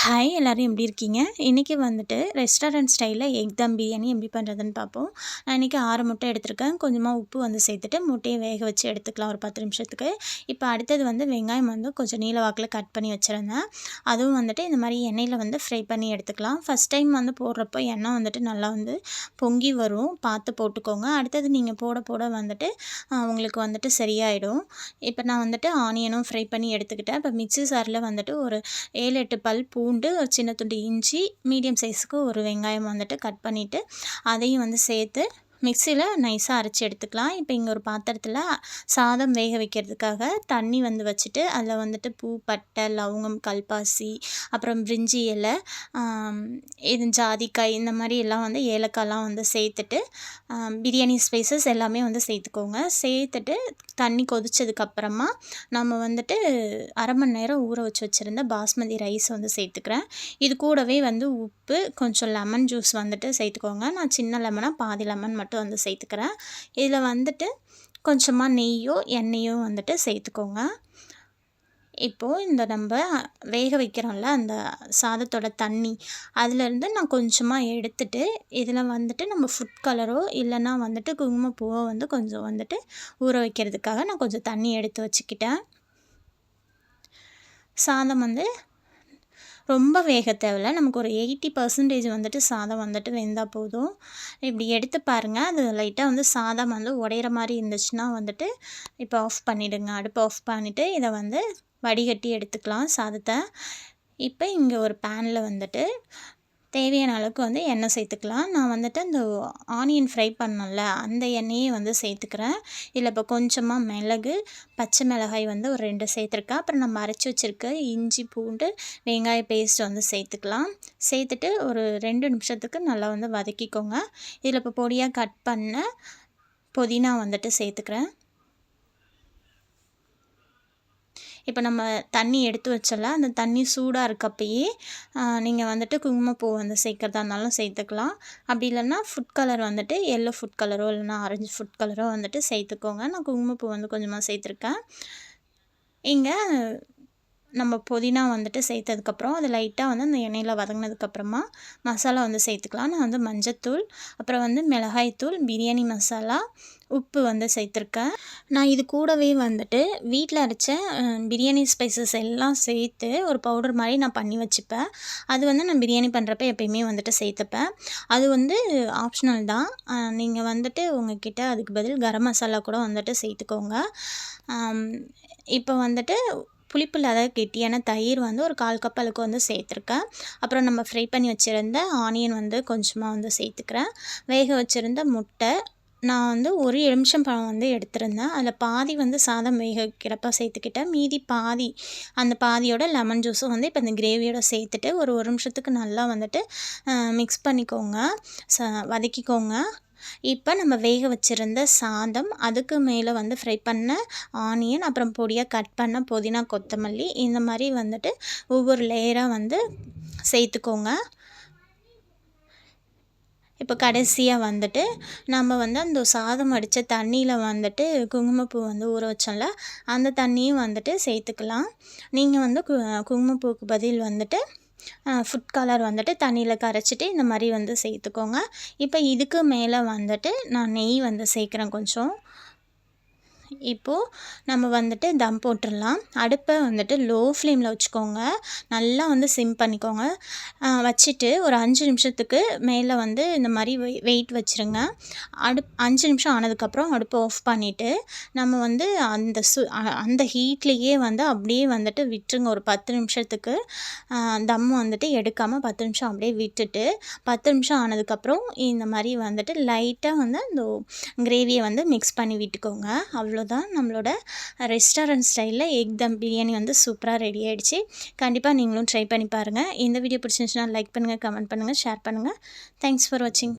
Hi எல்லோரும் எப்படி இருக்கீங்க? இன்றைக்கி வந்துட்டு ரெஸ்டாரண்ட் ஸ்டைலில் எக் தம் பிரியாணி எப்படி பண்ணுறதுன்னு பார்ப்போம். நான் இன்றைக்கி ஆறு முட்டை எடுத்திருக்கேன். கொஞ்சமாக உப்பு வந்து சேர்த்துட்டு முட்டையை வேக வச்சு எடுத்துக்கலாம் ஒரு பத்து நிமிஷத்துக்கு. இப்போ அடுத்தது வந்து வெங்காயம் வந்து கொஞ்சம் நீல வாக்கில் கட் பண்ணி வச்சுருந்தேன். அதுவும் வந்துட்டு இந்த மாதிரி எண்ணெயில் வந்து ஃப்ரை பண்ணி எடுத்துக்கலாம். ஃபஸ்ட் டைம் வந்து போடுறப்போ எண்ணெய் வந்துட்டு நல்லா வந்து பொங்கி வரும். பார்த்து போட்டுக்கோங்க. அடுத்தது நீங்கள் போட போட வந்துட்டு உங்களுக்கு வந்துட்டு சரியாயிடும். இப்போ நான் வந்துட்டு ஆனியனும் ஃப்ரை பண்ணி எடுத்துக்கிட்டேன். இப்போ மிக்சி சாரில் வந்துட்டு ஒரு ஏழு எட்டு பல் பூ பூண்டு ஒரு சின்ன துண்டு இஞ்சி மீடியம் சைஸுக்கு ஒரு வெங்காயம் வந்துட்டு கட் பண்ணிவிட்டு அதையும் வந்து சேர்த்து மிக்சியில் நைஸாக அரைச்சி எடுத்துக்கலாம். இப்போ இங்கே ஒரு பாத்திரத்தில் சாதம் வேக வைக்கிறதுக்காக தண்ணி வந்து வச்சுட்டு அதில் வந்துட்டு பூ பட்டை லவங்கம் கல்பாசி அப்புறம் பிரிஞ்சி இலை இது ஜாதிக்காய் இந்த மாதிரி எல்லாம் வந்து ஏலக்காய்லாம் வந்து சேர்த்துட்டு பிரியாணி ஸ்பைசஸ் எல்லாமே வந்து சேர்த்துக்கோங்க. சேர்த்துட்டு தண்ணி கொதித்ததுக்கப்புறமா நம்ம வந்துட்டு அரை மணி நேரம் ஊற வச்சு வச்சுருந்த பாஸ்மதி ரைஸ் வந்து சேர்த்துக்கிறேன். இது கூடவே வந்து உப்பு கொஞ்சம் லெமன் ஜூஸ் வந்துட்டு சேர்த்துக்கோங்க. நான் சின்ன லெமனாக பாதி லெமன் மட்டும் மட்டும் வந்து சேர்த்துக்கிறேன். இதில் வந்துட்டு கொஞ்சமாக நெய்யோ எண்ணெயோ வந்துட்டு சேர்த்துக்கோங்க. இப்போது இந்த நம்ம வேக வைக்கிறோம்ல அந்த சாதத்தோட தண்ணி அதுலேருந்து நான் கொஞ்சமாக எடுத்துட்டு இதில் வந்துட்டு நம்ம ஃபுட் கலரோ இல்லைன்னா வந்துட்டு குங்குமப்பூவோ வந்து கொஞ்சம் வந்துட்டு ஊற வைக்கிறதுக்காக நான் கொஞ்சம் தண்ணி எடுத்து வச்சுக்கிட்டேன். சாதம் வந்து ரொம்ப வேக தேவையில்ல. நமக்கு ஒரு எயிட்டி பர்சன்டேஜ் வந்துட்டு சாதம் வந்துட்டு வெந்தால் போதும். இப்படி எடுத்து பாருங்கள் அது லைட்டாக வந்து சாதம் வந்து உடையிற மாதிரி இருந்துச்சுன்னா வந்துட்டு இப்போ ஆஃப் பண்ணிவிடுங்க அடுப்பை ஆஃப் பண்ணிவிட்டு இதை வந்து வடிகட்டி எடுத்துக்கலாம் சாதத்தை. இப்போ இங்கே ஒரு பேனில் வந்துட்டு தேவையான அளவுக்கு வந்து எண்ணெய் சேர்த்துக்கலாம். நான் வந்துட்டு அந்த ஆனியன் ஃப்ரை பண்ணல. அந்த எண்ணெயே வந்து சேர்த்துக்கிறேன். இதில் இப்போ கொஞ்சமாக மிளகு பச்சை மிளகாய் வந்து ஒரு ரெண்டு சேர்த்துருக்கேன். அப்புறம் நம்ம அரைச்சி வச்சுருக்க இஞ்சி பூண்டு வெங்காய பேஸ்ட் வந்து சேர்த்துக்கலாம். சேர்த்துட்டு ஒரு ரெண்டு நிமிஷத்துக்கு நல்லா வந்து வதக்கிக்கோங்க. இதில் இப்போ பொடியாக கட் பண்ண புதினா வந்துட்டு சேர்த்துக்கிறேன். இப்போ நம்ம தண்ணி எடுத்து வச்சல அந்த தண்ணி சூடாக இருக்கப்பயே நீங்கள் வந்துட்டு குங்குமப்பூ வந்து சேர்க்குறதா இருந்தாலும் சேர்த்துக்கலாம். அப்படி இல்லைன்னா ஃபுட் கலர் வந்துட்டு எல்லோ ஃபுட் கலரோ இல்லைன்னா ஆரஞ்சு ஃபுட் கலரோ வந்துட்டு சேர்த்துக்கோங்க. நான் குங்குமப்பூ வந்து கொஞ்சமாக சேர்த்துருக்கேன். இங்கே நம்ம புதினா வந்துட்டு சேர்த்ததுக்கப்புறம் அது லைட்டாக வந்து அந்த எண்ணெயில் வதங்கினதுக்கப்புறமா மசாலா வந்து சேர்த்துக்கலாம். நான் வந்து மஞ்சத்தூள் அப்புறம் வந்து மிளகாய்த்தூள் பிரியாணி மசாலா உப்பு வந்து சேர்த்துருக்கேன். நான் இது கூடவே வந்துட்டு வீட்டில் அரைச்ச பிரியாணி ஸ்பைசஸ் எல்லாம் சேர்த்து ஒரு பவுடர் மாதிரி நான் பண்ணி வச்சுப்பேன். அது வந்து நான் பிரியாணி பண்ணுறப்ப எப்பயுமே வந்துட்டு சேர்த்துப்பேன். அது வந்து ஆப்ஷனல் தான். நீங்கள் வந்துட்டு உங்ககிட்ட அதுக்கு பதில் கரம் மசாலா கூட வந்துட்டு சேர்த்துக்கோங்க. இப்போ வந்துட்டு புளிப்பு இல்லாத கெட்டியான தயிர் வந்து ஒரு கால் கப் அளவுக்கு வந்து சேர்த்துருக்கேன். அப்புறம் நம்ம ஃப்ரை பண்ணி வச்சுருந்த ஆனியன் வந்து கொஞ்சமாக வந்து சேர்த்துக்கிறேன். வேக வச்சுருந்த முட்டை நான் வந்து ஒரு எலுமிச்சம் பழம் வந்து எடுத்திருந்தேன். அதில் பாதி வந்து சாதம் வேக வைக்கிறப்ப சேர்த்துக்கிட்டேன். மீதி பாதி அந்த பாதியோட லெமன் ஜூஸும் வந்து இப்போ இந்த கிரேவியோட சேர்த்துட்டு ஒரு ஒரு நிமிஷத்துக்கு நல்லா வந்துட்டு மிக்ஸ் பண்ணிக்கோங்க. ச வதக்கிக்கோங்க. இப்போ நம்ம வேக வச்சுருந்த சாதம் அதுக்கு மேலே வந்து ஃப்ரை பண்ண ஆனியன் அப்புறம் பொடியாக கட் பண்ண புதினா கொத்தமல்லி இந்த மாதிரி வந்துட்டு ஒவ்வொரு லேயராக வந்து சேர்த்துக்கோங்க. இப்போ கடைசியாக வந்துட்டு நம்ம வந்து அந்த சாதம் அடித்த தண்ணியில் வந்துட்டு குங்குமப்பூ வந்து ஊற வச்சோம்ல அந்த தண்ணியும் வந்துட்டு சேர்த்துக்கலாம். நீங்கள் வந்து கு குங்குமப்பூவுக்கு பதில் வந்துட்டு ஃபுட் கலர் வந்துட்டு தண்ணியில் கரைச்சிட்டு இந்த மாதிரி வந்து சேர்த்துக்கோங்க. இப்போ இதுக்கு மேலே வந்துட்டு நான் நெய் வந்து சேர்க்குறேன் கொஞ்சம். இப்போது நம்ம வந்துட்டு தம் போட்டுடலாம். அடுப்பை வந்துட்டு லோ ஃப்ளேமில் வச்சுக்கோங்க. நல்லா வந்து சிம் பண்ணிக்கோங்க. வச்சுட்டு ஒரு அஞ்சு நிமிஷத்துக்கு மேலே வந்து இந்த மாதிரி வெயிட் வச்சுருங்க. அடுப் அஞ்சு நிமிஷம் ஆனதுக்கப்புறம் அடுப்பை ஆஃப் பண்ணிவிட்டு நம்ம வந்து அந்த சு அந்த ஹீட்லேயே வந்து அப்படியே வந்துட்டு விட்டுருங்க. ஒரு பத்து நிமிஷத்துக்கு தம் வந்துட்டு எடுக்காமல் பத்து நிமிஷம் அப்படியே விட்டுட்டு பத்து நிமிஷம் ஆனதுக்கப்புறம் இந்த மாதிரி வந்துட்டு லைட்டாக வந்து அந்த கிரேவியை வந்து மிக்ஸ் பண்ணி விட்டுக்கோங்க. அவ்வளோ தான் நம்மளோட ரெஸ்டாரண்ட் ஸ்டைலில் எக் தம் பிரியாணி வந்து சூப்பராக ரெடி ஆகிடுச்சு கண்டிப்பாக நீங்களும் ட்ரை பண்ணி பாருங்கள் இந்த வீடியோ பிடிச்சிருந்துச்சுன்னா லைக் பண்ணுங்கள் கமெண்ட் பண்ணுங்கள் ஷேர் பண்ணுங்கள் தேங்க்ஸ் ஃபார் வாட்சிங்